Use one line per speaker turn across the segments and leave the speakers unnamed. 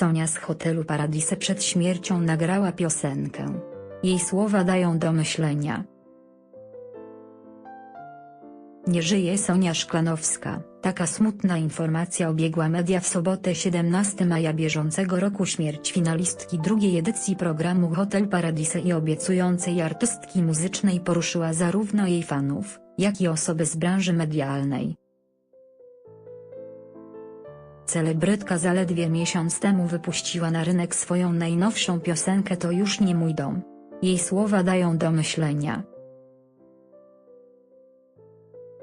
Sonia z hotelu Paradise przed śmiercią nagrała piosenkę. Jej słowa dają do myślenia. Nie żyje Sonia Szklanowska. Taka smutna informacja obiegła media w sobotę 17 maja bieżącego roku śmierć finalistki drugiej edycji programu Hotel Paradise i obiecującej artystki muzycznej poruszyła zarówno jej fanów, jak i osoby z branży medialnej. Celebrytka zaledwie miesiąc temu wypuściła na rynek swoją najnowszą piosenkę To już nie mój dom. Jej słowa dają do myślenia.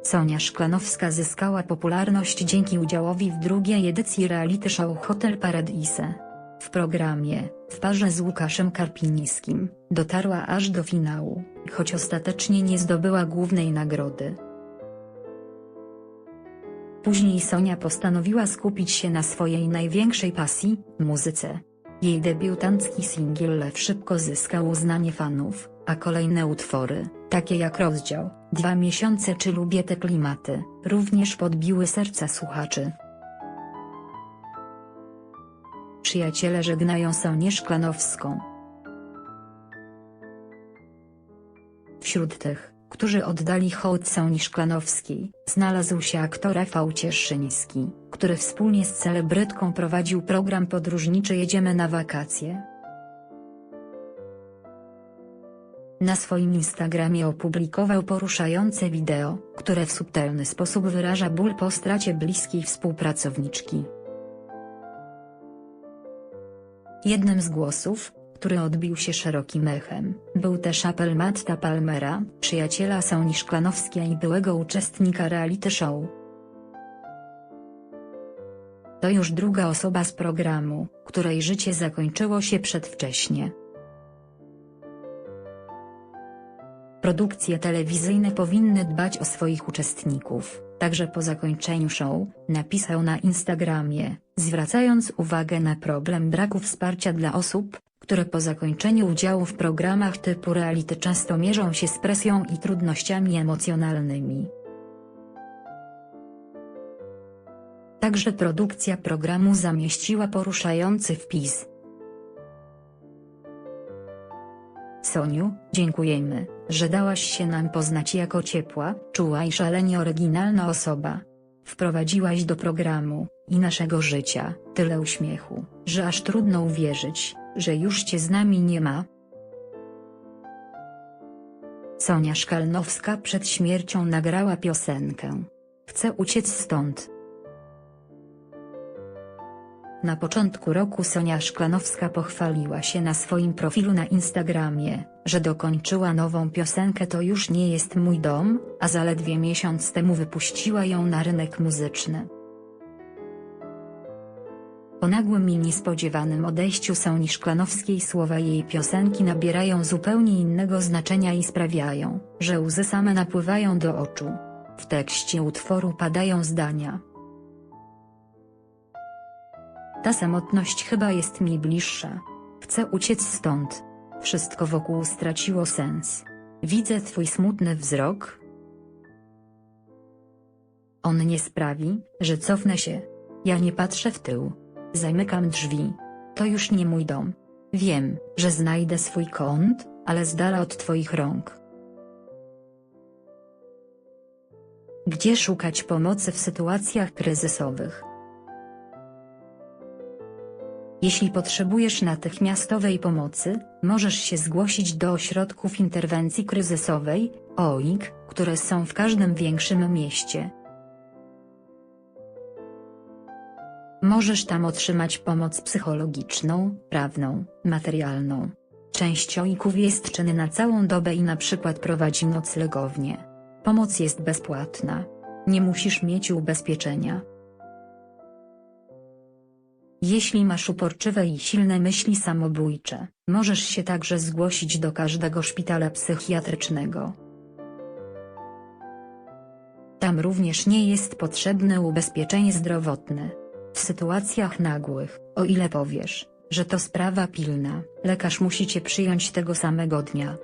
Sonia Szklanowska zyskała popularność dzięki udziałowi w drugiej edycji reality show Hotel Paradise. W programie, w parze z Łukaszem Karpińskim, dotarła aż do finału, choć ostatecznie nie zdobyła głównej nagrody. Później Sonia postanowiła skupić się na swojej największej pasji muzyce. Jej debiutancki singiel Lew szybko zyskał uznanie fanów, a kolejne utwory, takie jak Rozdział, Dwa miesiące czy Lubię te klimaty, również podbiły serca słuchaczy. Przyjaciele żegnają Sonię Szklanowską. Wśród tych, którzy oddali hołd Soni Szklanowskiej, znalazł się aktor Rafał Cieszyński, który wspólnie z celebrytką prowadził program podróżniczy Jedziemy na wakacje. Na swoim Instagramie opublikował poruszające wideo, które w subtelny sposób wyraża ból po stracie bliskiej współpracowniczki. Jednym z głosów, który odbił się szerokim echem, był też apel Matta Palmera, przyjaciela Soni Szklanowskiej i byłego uczestnika reality show. To już druga osoba z programu, której życie zakończyło się przedwcześnie. Produkcje telewizyjne powinny dbać o swoich uczestników, także po zakończeniu show, napisał na Instagramie, zwracając uwagę na problem braku wsparcia dla osób, które po zakończeniu udziału w programach typu reality często mierzą się z presją i trudnościami emocjonalnymi. Także produkcja programu zamieściła poruszający wpis. Soniu, dziękujemy, że dałaś się nam poznać jako ciepła, czuła i szalenie oryginalna osoba. Wprowadziłaś do programu i naszego życia tyle uśmiechu, że aż trudno uwierzyć, że już cię z nami nie ma. Sonia Szkalnowska przed śmiercią nagrała piosenkę. Chcę uciec stąd. Na początku roku Sonia Szklanowska pochwaliła się na swoim profilu na Instagramie, że dokończyła nową piosenkę To już nie jest mój dom, a zaledwie miesiąc temu wypuściła ją na rynek muzyczny. Po nagłym i niespodziewanym odejściu Soni Szklanowskiej słowa jej piosenki nabierają zupełnie innego znaczenia i sprawiają, że łzy same napływają do oczu. W tekście utworu padają zdania. Ta samotność chyba jest mi bliższa. Chcę uciec stąd. Wszystko wokół straciło sens. Widzę twój smutny wzrok. On nie sprawi, że cofnę się. Ja nie patrzę w tył. Zamykam drzwi. To już nie mój dom. Wiem, że znajdę swój kąt, ale z dala od twoich rąk. Gdzie szukać pomocy w sytuacjach kryzysowych? Jeśli potrzebujesz natychmiastowej pomocy, możesz się zgłosić do ośrodków interwencji kryzysowej, OIK, które są w każdym większym mieście. Możesz tam otrzymać pomoc psychologiczną, prawną, materialną. Część OIK-ów jest czynny na całą dobę i na przykład prowadzi noclegownię. Pomoc jest bezpłatna. Nie musisz mieć ubezpieczenia. Jeśli masz uporczywe i silne myśli samobójcze, możesz się także zgłosić do każdego szpitala psychiatrycznego. Tam również nie jest potrzebne ubezpieczenie zdrowotne. W sytuacjach nagłych, o ile powiesz, że to sprawa pilna, lekarz musi cię przyjąć tego samego dnia.